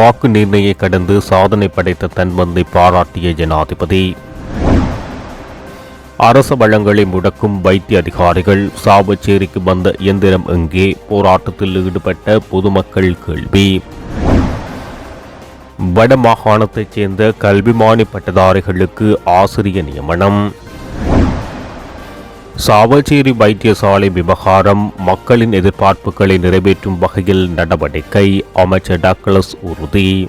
வாக்கு நிர்ணயை கடந்து சாதனை படைத்த தன்மந்தை பாராட்டிய ஜனாதிபதி. அரச வளங்களை முடக்கும் வைத்திய அதிகாரிகள் சாவச்சேரிக்கு வந்த இயந்திரம் எங்கே போராட்டத்தில் ஈடுபட்ட பொதுமக்கள் கேள்வி. வடமாகாணத்தைச் சேர்ந்த கல்விமானி பட்டதாரிகளுக்கு ஆசிரிய நியமனம். சாவச்சேரி வைத்தியசாலை விவகாரம் மக்களின் எதிர்பார்ப்புகளை நிறைவேற்றும் வகையில் நடவடிக்கை அமைச்சர் டக்ளஸ் உறுதி.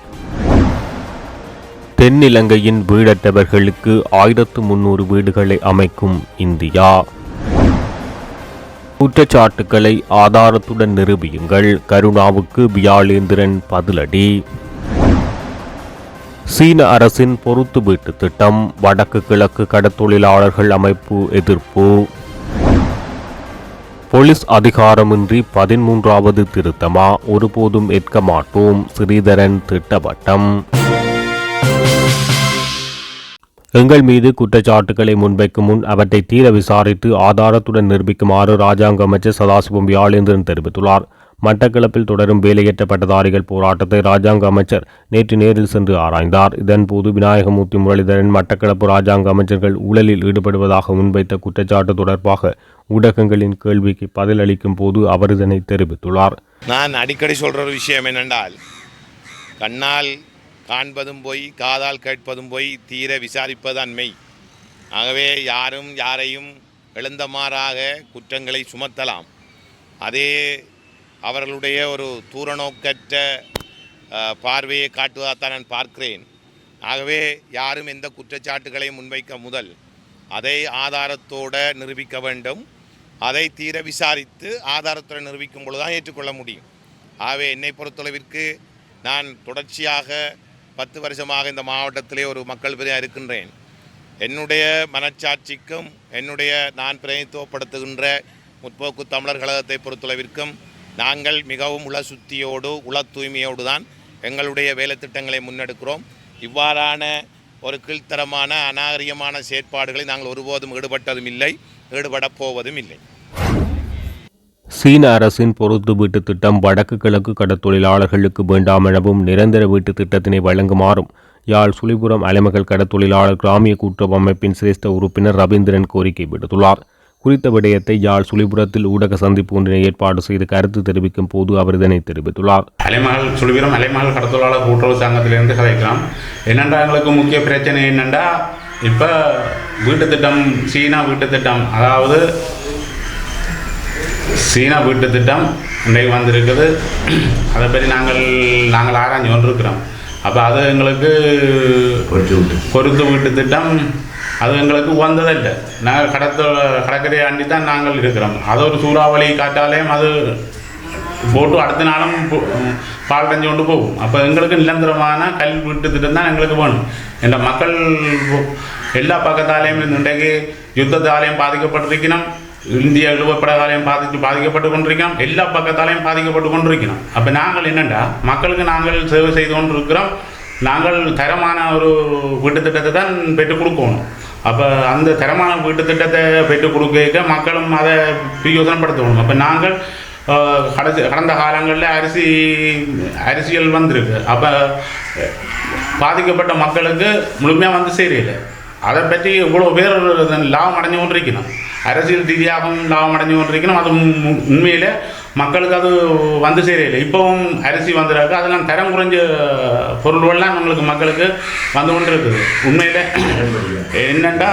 தென்னிலங்கையின் வீடற்றவர்களுக்கு ஆயிரத்து முன்னூறு வீடுகளை அமைக்கும் இந்தியா. குற்றச்சாட்டுக்களை ஆதாரத்துடன் நிரூபியுங்கள். கருணாவுக்கு வியாழேந்திரன் பதிலடி. சீன அரசின் பொறுத்து வீட்டு திட்டம் வடக்கு கிழக்கு கடத்தொழிலாளர்கள் அமைப்பு எதிர்ப்பு. போலீஸ் அதிகாரமின்றி பதிமூன்றாவது திருத்தமா ஒருபோதும் ஏற்க மாட்டோம் ஸ்ரீதரன் திட்டவட்டம். எங்கள் மீது குற்றச்சாட்டுகளை முன்வைக்கும் முன் அவற்றை தீர விசாரித்து ஆதாரத்துடன் நிரூபிக்குமாறு ராஜாங்க அமைச்சர் சதாசிவம் வியாழேந்திரன் தெரிவித்துள்ளார். மட்டக்களப்பில் தொடரும் வேலையற்ற பட்டதாரிகள் போராட்டத்தை ராஜாங்க அமைச்சர் நேற்று நேரில் சென்று ஆராய்ந்தார். இதன்போது விநாயகமூர்த்தி முரளிதரன் மட்டக்களப்பு ராஜாங்க அமைச்சர்கள் ஊழலில் ஈடுபடுவதாக முன்வைத்த குற்றச்சாட்டு தொடர்பாக ஊடகங்களின் கேள்விக்கு பதிலளிக்கும் போது அவர் இதனை தெரிவித்துள்ளார். நான் அடிக்கடி சொல்கிற ஒரு விஷயம் என்னென்றால் கண்ணால் காண்பதும் போய் காதால் கேட்பதும் போய் தீர விசாரிப்பதுதான் மெய். ஆகவே யாரும் யாரையும் எழுந்தமாறாக குற்றங்களை சுமத்தலாம். அதே அவர்களுடைய ஒரு தூரநோக்கற்ற அஹ், பார்வையை காட்டுவதாகத்தான் நான் பார்க்கிறேன். ஆகவே யாரும் எந்த குற்றச்சாட்டுகளையும் முன்வைக்க முதல் அதை ஆதாரத்தோட நிரூபிக்க வேண்டும். அதை தீர விசாரித்து ஆதாரத்துடன் நிரூபிக்கும் பொழுது தான் ஏற்றுக்கொள்ள முடியும். ஆகவே என்னை பொறுத்தளவிற்கு நான் தொடர்ச்சியாக பத்து வருஷமாக இந்த மாவட்டத்திலே ஒரு மக்கள் பிரதியாக இருக்கின்றேன். என்னுடைய மனச்சாட்சிக்கும் என்னுடைய நான் பிரதிநிதித்துவப்படுத்துகின்ற முற்போக்கு தமிழர் கழகத்தை பொறுத்தளவிற்கும் நாங்கள் மிகவும் உள சுத்தியோடு உள தூய்மையோடு தான் எங்களுடைய வேலைத்திட்டங்களை முன்னெடுக்கிறோம். இவ்வாறான ஒரு கீழ்த்தரமான அநாகரிகமான செயற்பாடுகளை நாங்கள் ஒருபோதும் ஈடுபட்டதும் இல்லை ஈடுபடப் போவதும் இல்லை. சீன அரசின் பொருத்து வீட்டு திட்டம் வடக்கு கிழக்கு கடத்தொழிலாளர்களுக்கு வேண்டாம் எனவும் நிரந்தர வீட்டு திட்டத்தினை வழங்குமாறும் யாழ் சுழிபுரம் அலைமகள் கடத்தொழிலாளர் கிராமிய கூட்டுறவு அமைப்பின் சிரேஷ்ட உறுப்பினர் ரவீந்திரன் கோரிக்கை விடுத்துள்ளார். குறித்த விடயத்தை யாழ் சுழிபுரத்தில் ஊடக சந்திப்பு ஒன்றினை ஏற்பாடு செய்து கருத்து தெரிவிக்கும் போது அவர் இதனை தெரிவித்துள்ளார். அலைமகள் சுழிவீரம் அலைமகள் கடத்தொழிலாளர் கூட்டுறவு சங்கத்திலேருந்து கதைக்கலாம். என்னென்றா எங்களுக்கு முக்கிய பிரச்சனை என்னென்னா இப்போ வீட்டு திட்டம் சீனா வீட்டு திட்டம். அதாவது சீனா வீட்டு திட்டம் இன்றைக்கு வந்திருக்குது. அதை பற்றி நாங்கள் நாங்கள் ஆராய்ஞ்சு கொண்டிருக்கிறோம். அப்போ அது எங்களுக்கு பொருத்து வீட்டு. திட்டம் அது எங்களுக்கு வந்ததில்லை நாங்கள் கடத்த கடற்கரையை அண்டி தான் நாங்கள் இருக்கிறோம். அது ஒரு சூறாவளி காற்றாலேயும் அது போட்டு அடுத்த நாளும் போ- பால் கஞ்சி கொண்டு போகும். அப்போ எங்களுக்கு நிரந்தரமான கல் வீட்டு திட்டம் தான் எங்களுக்கு வேணும். இந்த மக்கள் எல்லா பக்கத்தாலேயும் இன்றைக்கு யுத்தத்தாலேயும் பாதிக்கப்பட்டிருக்கணும் இந்திய இழுவப்படத்தாலையும் பாதித்து பாதிக்கப்பட்டு கொண்டிருக்கிறோம். எல்லா பக்கத்தாலையும் பாதிக்கப்பட்டு கொண்டிருக்கிறோம். அப்போ நாங்கள் என்னென்னா மக்களுக்கு நாங்கள் சேவை செய்து கொண்டிருக்கிறோம். நாங்கள் தரமான ஒரு வீட்டு திட்டத்தை தான் பெற்றுக் கொடுக்கணும். அப்போ அந்த தரமான வீட்டு திட்டத்தை பெற்றுக் கொடுக்க மக்களும் அதை பிரயோசனப்படுத்தணும். அப்போ நாங்கள் கடைசி கடந்த காலங்களில் அரிசி அரிசிகள் வந்திருக்கு. அப்போ பாதிக்கப்பட்ட மக்களுக்கு முழுமையாக வந்து சேரலை. அதை பற்றி இவ்வளோ பேர் லாபம் அடைஞ்சு கொண்டிருக்கணும். அரசியல் ரீதியாகவும் லாபம் அடைஞ்சு கொண்டிருக்கணும். அது உண்மையில் மக்களுக்கு அது வந்து சேரல இப்போவும் அரிசி வந்துருக்கு. அதெல்லாம் தரம் குறைஞ்ச பொருள்கள்லாம் நம்மளுக்கு மக்களுக்கு வந்து கொண்டு இருக்குது உண்மையில் என்னென்னா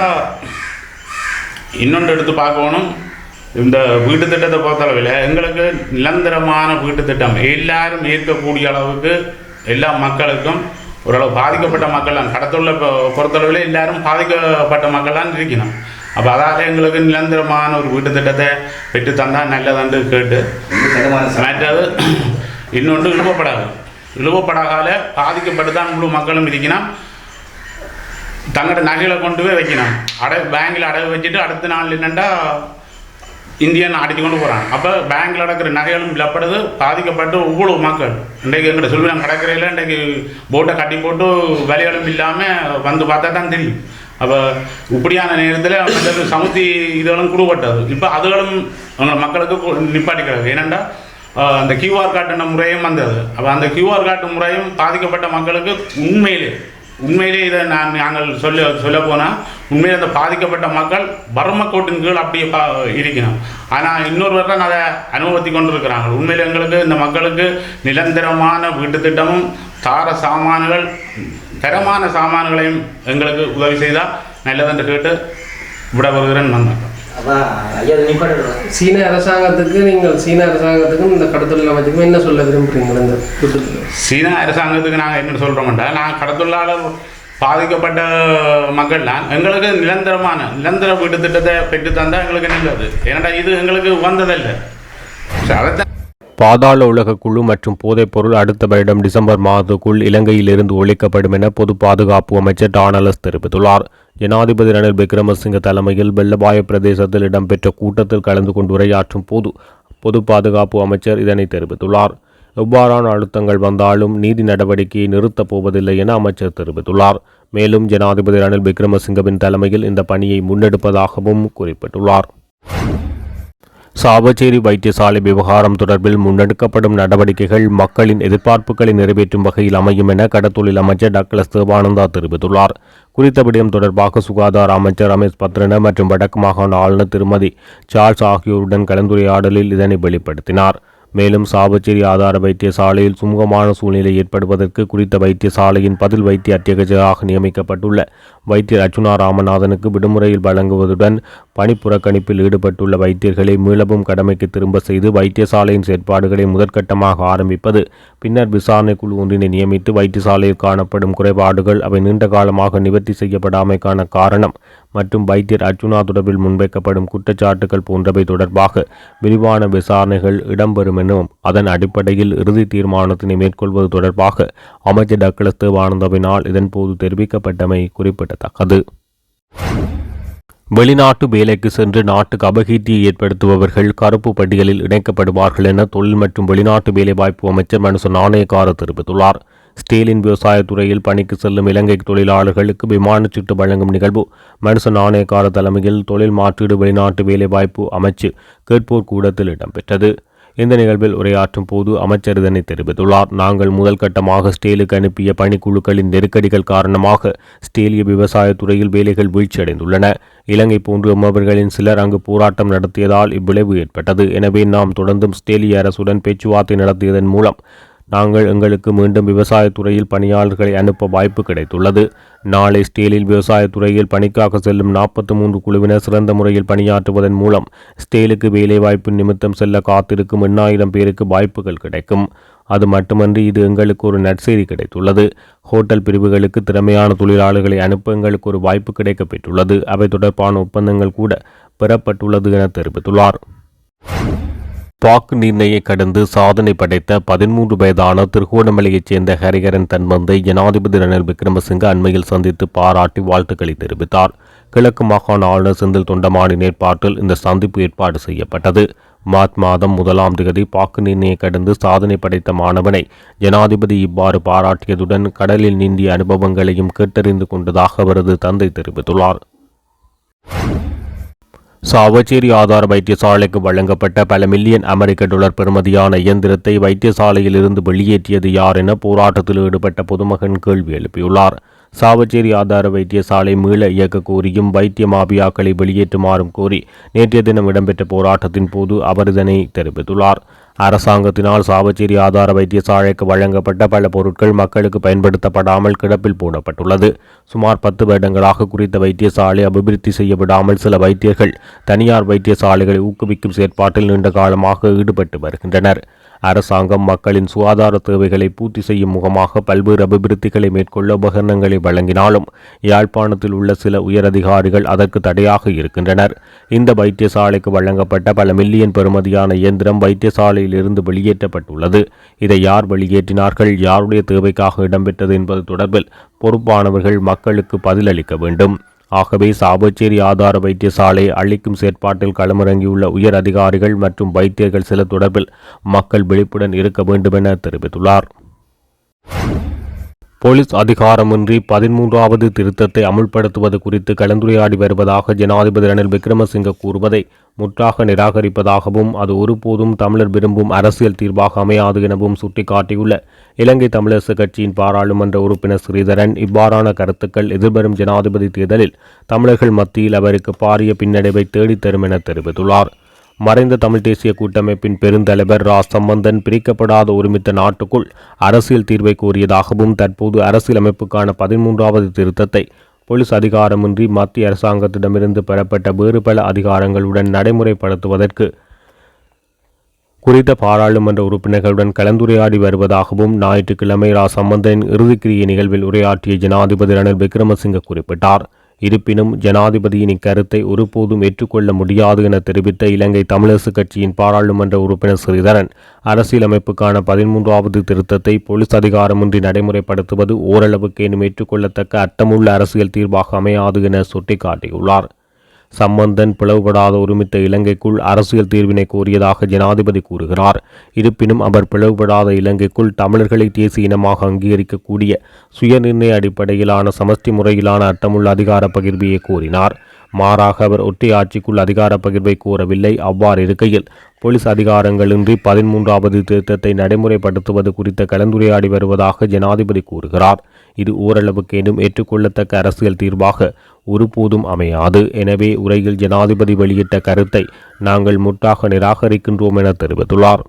இன்னொன்று எடுத்து பார்க்கணும் இந்த வீட்டு திட்டத்தை பொறுத்தளவில் எங்களுக்கு நிரந்தரமான வீட்டு திட்டம். எல்லாரும் ஏற்கக்கூடிய அளவுக்கு எல்லா மக்களுக்கும் ஓரளவு பாதிக்கப்பட்ட மக்கள்லாம் கடத்துள்ள பொறுத்தளவில் எல்லாரும் பாதிக்கப்பட்ட மக்கள்லாம் இருக்கணும் அப்போ அதாவது எங்களுக்கு நிரந்தரமான ஒரு வீட்டு திட்டத்தை பெற்று தந்தால் நல்லதுன்னு கேட்டு. மற்றது இன்னொன்று இழுவப்படாது இழுவப்படாதால பாதிக்கப்பட்டு தான் முழு மக்களும் இருக்கணும் தங்களோட நகைகளை கொண்டு போய் வைக்கணும். அடை பேங்கில் அடகு வச்சுட்டு அடுத்த நாள் என்னென்னா இந்தியன் அடித்து கொண்டு போகிறாங்க அப்போ பேங்கில் அடக்கிற நகைகளும் விலப்படுது பாதிக்கப்பட்டு இவ்வளோ மக்கள். இன்றைக்கு எங்கிட்ட சொல்லுவேன் கடற்கரையில் இன்றைக்கு போட்டை கட்டி போட்டு விலைகளும் இல்லாமல் வந்து பார்த்தா தான் தெரியும். அப்போ இப்படியான நேரத்தில் மற்ற சமுத்தி இதெல்லாம் குடுபட்டது. இப்போ அதுகளும் அவங்க மக்களுக்கு கு- நிப்பாட்டி கிடக்கு. ஏனெண்டா அந்த கியூஆர் காட்டுன முறையும் வந்தது. அப்போ அந்த கியூஆர் காட்டு முறையும் பாதிக்கப்பட்ட மக்களுக்கு உண்மையிலே உண்மையிலே இதை நான் நாங்கள் சொல்ல சொல்ல போனால் உண்மையிலே அந்த பாதிக்கப்பட்ட மக்கள் வறுமை கோட்டின் கீழ் அப்படியே பா இருக்கணும் ஆனால் இன்னொரு வருடம் அதை அனுபவத்தி கொண்டிருக்கிறாங்க உண்மையில் எங்களுக்கு இந்த மக்களுக்கு நிரந்தரமான வீட்டு திட்டமும் தார சாமான்கள் தரமான சாமான்களையும் எங்களுக்கு உதவி செய்தால் நல்லதென்று கேட்டு விட வருகிறேன் நன்றி சீன அரசாங்கத்துக்கு நீங்கள் சீன அரசாங்கத்துக்கும் இந்த கடத்தொழில் அமைச்சுக்கும் என்ன சொல்ல விரும்புகிறீங்க இந்த சீனா அரசாங்கத்துக்கு நாங்கள் என்ன சொல்கிறோம்டா நாங்கள் கடத்தொழிலாளர் பாதிக்கப்பட்ட மக்கள்லாம் எங்களுக்கு நிரந்தரமான நிரந்தர வீட்டு திட்டத்தை பெற்று தந்தால் எங்களுக்கு நல்லது. ஏன்னா இது எங்களுக்கு வந்ததில்லை அதை பாதாள உலக குழு மற்றும் போதைப்பொருள் அடுத்த வருடம் டிசம்பர் மாதத்துக்குள் இலங்கையிலிருந்து ஒழிக்கப்படும் என பொது பாதுகாப்பு அமைச்சர் டானலஸ் தெரிவித்துள்ளார். ஜனாதிபதி ரணில் விக்ரமசிங்க தலைமையில் வெள்ளபாய பிரதேசத்தில் இடம்பெற்ற கூட்டத்தில் கலந்து கொண்டு உரையாற்றும் போது பொது பாதுகாப்பு அமைச்சர் இதனை தெரிவித்துள்ளார். எவ்வாறான அழுத்தங்கள் வந்தாலும் நீதி நடவடிக்கையை நிறுத்தப் போவதில்லை என அமைச்சர் தெரிவித்துள்ளார். மேலும் ஜனாதிபதி ரணில் விக்ரமசிங்கவின் தலைமையில் இந்த பணியை முன்னெடுப்பதாகவும் குறிப்பிட்டுள்ளார். சாவச்சேரி வைத்தியசாலை விவகாரம் தொடர்பில் முன்னெடுக்கப்படும் நடவடிக்கைகள் மக்களின் எதிர்பார்ப்புகளை நிறைவேற்றும் வகையில் அமையும் என கடத்தொழில் அமைச்சர் டாக்டர் தேவானந்தா தெரிவித்துள்ளார். குறித்த விடயம் தொடர்பாக சுகாதார அமைச்சர் ரமேஷ் பத்ரன மற்றும் வடக்கு மாகாண ஆளுநர் திருமதி சார்ல்ஸ் ஆகியோருடன் கலந்துரையாடலில் இதனை வெளிப்படுத்தினார். மேலும் சாபச்சேரி ஆதார வைத்தியசாலையில் சுமூகமான சூழ்நிலை ஏற்படுவதற்கு குறித்த வைத்தியசாலையின் பதில் வைத்திய அத்தியட்சராக நியமிக்கப்பட்டுள்ள வைத்தியர் அர்ச்சுனா ராமநாதனுக்கு விடுமுறையில் வழங்குவதுடன் பணிப்புறக்கணிப்பில் ஈடுபட்டுள்ள வைத்தியர்களை மீளவும் கடமைக்கு திரும்ப செய்து வைத்தியசாலையின் செயற்பாடுகளை முதற்கட்டமாக ஆரம்பிப்பது பின்னர் விசாரணை குழு ஒன்றினை நியமித்து வைத்தியசாலையில் காணப்படும் குறைபாடுகள் அவை நீண்ட காலமாக நிவர்த்தி செய்யப்படாமைக்கான காரணம். மற்றும் வைத்தியர் அர்ஜுனா தொடர்பில் முன்வைக்கப்படும் குற்றச்சாட்டுகள் போன்றவை தொடர்பாக விரிவான விசாரணைகள் இடம்பெறும் எனவும் அதன் அடிப்படையில் இறுதி தீர்மானத்தினை மேற்கொள்வது தொடர்பாக அமைச்சர் டக்ளஸ் தேவானந்தவினால் இதன்போது தெரிவிக்கப்பட்டமை குறிப்பிடத்தக்கது. வெளிநாட்டு வேலைக்கு சென்று நாட்டுக்கு அபகீர்த்தியை ஏற்படுத்துபவர்கள் கருப்பு பட்டியலில் இணைக்கப்படுவார்கள் என தொழில் மற்றும் வெளிநாட்டு வேலைவாய்ப்பு அமைச்சர் மனுச நாணயக்கார தெரிவித்துள்ளார். ஸ்டீலின் விவசாயத்துறையில் பணிக்கு செல்லும் இலங்கை தொழிலாளர்களுக்கு விமானச் சீட்டு வழங்கும் நிகழ்வு. மனுச ஆணையக்கார தலைமையில் தொழில் மாற்றீடு வெளிநாட்டு வேலைவாய்ப்பு அமைச்சு கேட்போர் கூடத்தில் இடம்பெற்றது. இந்த நிகழ்வில் உரையாற்றும் போது அமைச்சர் இதனை தெரிவித்துள்ளார். நாங்கள் முதல் கட்டமாக ஸ்டேலுக்கு அனுப்பிய பணிக்குழுக்களின் நெருக்கடிகள் காரணமாக ஸ்டேலிய விவசாயத்துறையில் வேலைகள் வீழ்ச்சியடைந்துள்ளன. இலங்கை போன்று எம்மவர்களின் சிலர் அங்கு போராட்டம் நடத்தியதால் இவ்விளைவு ஏற்பட்டது. எனவே நாம் தொடர்ந்தும் ஸ்டேலிய அரசுடன் பேச்சுவார்த்தை நடத்தியதன் மூலம் நாங்கள் எங்களுக்கு மீண்டும் விவசாயத்துறையில் பணியாளர்களை அனுப்ப வாய்ப்பு கிடைத்துள்ளது. நாளை ஸ்டீலில் விவசாயத்துறையில் பணிக்காக செல்லும் நாற்பத்தி மூன்று குழுவினர் சிறந்த முறையில் பணியாற்றுவதன் மூலம் ஸ்டீலுக்கு வேலைவாய்ப்பு நிமித்தம் செல்ல காத்திருக்கும் எண்ணாயிரம் பேருக்கு வாய்ப்புகள் கிடைக்கும். அது மட்டுமன்றி இது எங்களுக்கு ஒரு நற்செய்தி கிடைத்துள்ளது. ஹோட்டல் பிரிவுகளுக்கு திறமையான தொழிலாளர்களை அனுப்ப எங்களுக்கு ஒரு வாய்ப்பு கிடைக்கப்பெற்றுள்ளது அவை தொடர்பான ஒப்பந்தங்கள் கூட பெறப்பட்டுள்ளது என தெரிவித்துள்ளார். பாக்கு நிர்ணயை கடந்து சாதனை படைத்த பதிமூன்று வயதான திருகோணமலையைச் சேர்ந்த ஹரிகரன் தன்மந்தை ஜனாதிபதி ரணில் விக்ரமசிங்க அண்மையில் சந்தித்து பாராட்டி வாழ்த்துக்களை தெரிவித்தார். கிழக்கு மாகாண ஆளுநர் செந்தில் தொண்டமானின் ஏற்பாட்டில் இந்த சந்திப்பு ஏற்பாடு செய்யப்பட்டது. மார்ச் மாதம் முதலாம் தேதி பாக்கு நிர்ணயை கடந்து சாதனை படைத்த மாணவனை ஜனாதிபதி இவ்வாறு பாராட்டியதுடன் கடலில் நீந்திய அனுபவங்களையும் கேட்டறிந்து கொண்டதாக அவரது தந்தை தெரிவித்துள்ளார். சாவச்சேரி ஆதார வைத்தியசாலைக்கு வழங்கப்பட்ட பல மில்லியன் அமெரிக்க டாலர் பெறுமதியான இயந்திரத்தை வைத்தியசாலையில் இருந்து வெளியேற்றியது யார் என போராட்டத்தில் ஈடுபட்ட பொதுமகன் கேள்வி எழுப்பியுள்ளார். சாவச்சேரி ஆதார வைத்தியசாலை மீள இயக்க கோரியும் வைத்திய மாபியாக்களை வெளியேற்றுமாறும் கோரி நேற்றைய தினம் இடம்பெற்ற போராட்டத்தின் போது அவர் இதனை தெரிவித்துள்ளார். அரசாங்கத்தினால் சாவச்சேரி ஆதார வைத்தியசாலைக்கு வழங்கப்பட்ட பல பொருட்கள் மக்களுக்கு பயன்படுத்தப்படாமல் கிடப்பில் போடப்பட்டுள்ளது. சுமார் பத்து வருடங்களாக குறித்த வைத்தியசாலை அபிவிருத்தி செய்யப்படாமல் சில வைத்தியர்கள் தனியார் வைத்தியசாலைகளை ஊக்குவிக்கும் செயற்பாட்டில் நீண்ட காலமாக ஈடுபட்டு வருகின்றனர். அரசாங்கம் மக்களின் சுகாதார தேவைகளை பூர்த்தி செய்யும் முகமாக பல்வேறு அபிவிருத்திகளை மேற்கொள்ள உபகரணங்களை வழங்கினாலும் யாழ்ப்பாணத்தில் உள்ள சில உயரதிகாரிகள் அதற்கு தடையாக இருக்கின்றனர். இந்த வைத்தியசாலைக்கு வழங்கப்பட்ட பல மில்லியன் பெறுமதியான இயந்திரம் வைத்தியசாலையில் இருந்து வெளியேற்றப்பட்டுள்ளது. இதை யார் வெளியேற்றினார்கள்? யாருடைய தேவைக்காக இடம்பெற்றது என்பது தொடர்பில் பொறுப்பானவர்கள் மக்களுக்கு பதிலளிக்க வேண்டும். ஆகவே சாபச்சேரி ஆதார வைத்தியசாலை அளிக்கும் செயற்பாட்டில் களமிறங்கியுள்ள உயர் அதிகாரிகள் மற்றும் வைத்தியர்கள் சில தொடர்பில் மக்கள் விழிப்புடன் இருக்க வேண்டும் என தெரிவித்துள்ளார். போலீஸ் அதிகாரமின்றி பதிமூன்றாவது திருத்தத்தை அமுல்படுத்துவது குறித்து கலந்துரையாடி வருவதாக ஜனாதிபதி ரணில் விக்ரமசிங்க கூறுவதை முற்றாக நிராகரிப்பதாகவும் அது ஒருபோதும் தமிழர் விரும்பும் அரசியல் தீர்வாக அமையாது எனவும் சுட்டிக்காட்டியுள்ள இலங்கை தமிழரசு கட்சியின் பாராளுமன்ற உறுப்பினர் ஸ்ரீதரன் இவ்வாறான கருத்துக்கள் எதிர்வரும் ஜனாதிபதி தேர்தலில் தமிழர்கள் மத்தியில் அவருக்கு பாரிய பின்னடைவை தேடித்தரும் என தெரிவித்துள்ளார். மறைந்த தமிழ் தேசிய கூட்டமைப்பின் பெருந்தலைவர் ரா சம்பந்தன் பிரிக்கப்படாத ஒருமித்த நாட்டுக்குள் அரசியல் தீர்வை கோரியதாகவும் தற்போது அரசியலமைப்புக்கான பதிமூன்றாவது திருத்தத்தை போலீஸ் அதிகாரமின்றி மத்திய அரசாங்கத்திடமிருந்து பெறப்பட்ட வேறு பல அதிகாரங்களுடன் நடைமுறைப்படுத்துவதற்கு குறித்த பாராளுமன்ற உறுப்பினர்களுடன் கலந்துரையாடி வருவதாகவும் ஞாயிற்றுக்கிழமை ரா சம்பந்தன் இறுதிக்கிரிய நிகழ்வில் உரையாற்றிய ஜனாதிபதி ரணில் விக்ரமசிங்க குறிப்பிட்டார். இருப்பினும் ஜனாதிபதியின் இக்கருத்தை ஒருபோதும் ஏற்றுக்கொள்ள முடியாது என தெரிவித்த இலங்கை தமிழரசு கட்சியின் பாராளுமன்ற உறுப்பினர் ஸ்ரீதரன் அரசியலமைப்புக்கான பதிமூன்றாவது திருத்தத்தை போலீஸ் அதிகாரமின்றி நடைமுறைப்படுத்துவது ஓரளவுக்கேனும் ஏற்றுக்கொள்ளத்தக்க அர்த்தமுள்ள அரசியல் தீர்வாக அமையாது என சுட்டிக்காட்டியுள்ளார். சம்பந்தன் பிளவுபடாத ஒருமித்த இலங்கைக்குள் அரசியல் தீர்வினை கோரியதாக ஜனாதிபதி கூறுகிறார். இருப்பினும் அவர் பிளவுபடாத இலங்கைக்குள் தமிழர்களை தேசிய இனமாக அங்கீகரிக்கக்கூடிய சுயநிர்ணய அடிப்படையிலான சமஷ்டி முறையிலான அர்த்தமுள்ள அதிகார பகிர்வையை கோரினார். மாறாக அவர் ஒற்றை ஆட்சிக்குள் அதிகார பகிர்வை கோரவில்லை அவ்வாறு இருக்கையில் போலீஸ் அதிகாரங்களின்றி பதிமூன்றாவது திருத்தத்தை நடைமுறைப்படுத்துவது குறித்த கலந்துரையாடி வருவதாக ஜனாதிபதி கூறுகிறார். இது ஓரளவுக்கேனும் ஏற்றுக்கொள்ளத்தக்க அரசியல் தீர்வாக ஒருபோதும் அமையாது. எனவே உரையில் ஜனாதிபதி வெளியிட்ட கருத்தை நாங்கள் முற்றாக நிராகரிக்கின்றோம் என தெரிவித்துள்ளார்.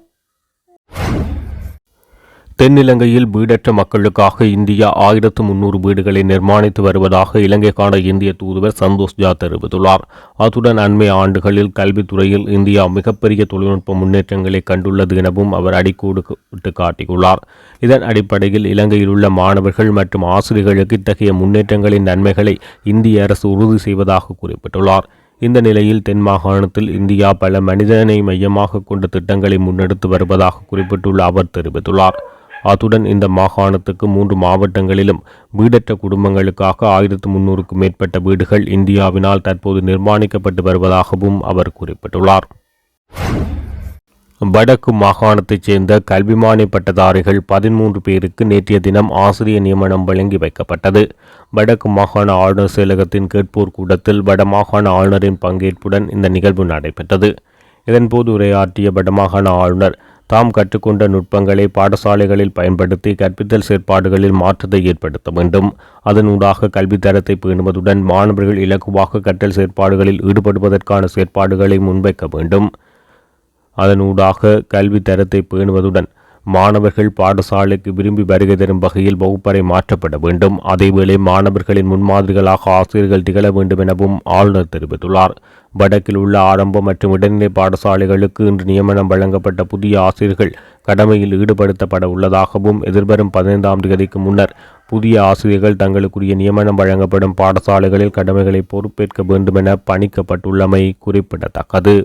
தென்னிலங்கையில் வீடற்ற மக்களுக்காக இந்தியா ஆயிரத்து முன்னூறு வீடுகளை நிர்மாணித்து வருவதாக இலங்கைக்கான இந்திய தூதுவர் சந்தோஷ் ஜா தெரிவித்துள்ளார். அத்துடன் அண்மை ஆண்டுகளில் கல்வித்துறையில் இந்தியா மிகப்பெரிய தொழில்நுட்ப முன்னேற்றங்களை கண்டுள்ளது எனவும் அவர் அடிக்கோடு விட்டு காட்டியுள்ளார். இதன் அடிப்படையில் இலங்கையில் உள்ள மாணவர்கள் மற்றும் ஆசிரியர்களுக்கு இத்தகைய முன்னேற்றங்களின் நன்மைகளை இந்திய அரசு உறுதி செய்வதாக குறிப்பிட்டுள்ளார். இந்த நிலையில் தென் மாகாணத்தில் இந்தியா பல மனிதனை மையமாக கொண்ட திட்டங்களை முன்னெடுத்து வருவதாக குறிப்பிட்டுள்ள அவர் தெரிவித்துள்ளார். அத்துடன் இந்த மாகாணத்துக்கு மூன்று மாவட்டங்களிலும் வீடற்ற குடும்பங்களுக்காக ஆயிரத்து முன்னூறுக்கும் மேற்பட்ட வீடுகள் இந்தியாவினால் தற்போது நிர்மாணிக்கப்பட்டு வருவதாகவும் அவர் குறிப்பிட்டுள்ளார். வடக்கு மாகாணத்தைச் சேர்ந்த கல்விமானி பட்டதாரிகள் பதிமூன்று பேருக்கு நேற்றைய தினம் ஆசிரியர் நியமனம் வழங்கி வைக்கப்பட்டது. வடக்கு மாகாண ஆளுநர் செயலகத்தின் கேட்போர் கூட்டத்தில் வடமாகாண ஆளுநரின் பங்கேற்புடன் இந்த நிகழ்வு நடைபெற்றது. இதன்போது உரையாற்றிய வடமாகாண ஆளுநர் தாம் கற்றுக்கொண்ட நுட்பங்களை பாடசாலைகளில் பயன்படுத்தி கற்பித்தல் செயற்பாடுகளில் மாற்றத்தை ஏற்படுத்த வேண்டும். அதனூடாக கல்வித்தரத்தை பேணுவதுடன் மாணவர்கள் இலகுவாக கற்றல் செயற்பாடுகளில் ஈடுபடுவதற்கான செயற்பாடுகளை முன்வைக்க வேண்டும். அதனூடாக கல்வி தரத்தை பேணுவதுடன் மாணவர்கள் பாடசாலைக்கு விரும்பி வருகை தரும் வகையில் வகுப்பறை மாற்றப்பட வேண்டும். அதேவேளை மாணவர்களின் முன்மாதிரிகளாக ஆசிரியர்கள் திகழ வேண்டும் எனவும் ஆளுநர் தெரிவித்துள்ளார். வடக்கில் உள்ள ஆரம்ப மற்றும் இடைநிலை பாடசாலைகளுக்கு இன்று நியமனம் வழங்கப்பட்ட புதிய ஆசிரியர்கள் கடமையில் ஈடுபடுத்தப்பட உள்ளதாகவும் எதிர்வரும் பதினைந்தாம் தேதிக்கு முன்னர் புதிய ஆசிரியர்கள் தங்களுக்குரிய நியமனம் வழங்கப்படும் பாடசாலைகளில் கடமைகளை பொறுப்பேற்க வேண்டும் என பணிக்கப்பட்டுள்ளமை குறிப்பிடத்தக்கது.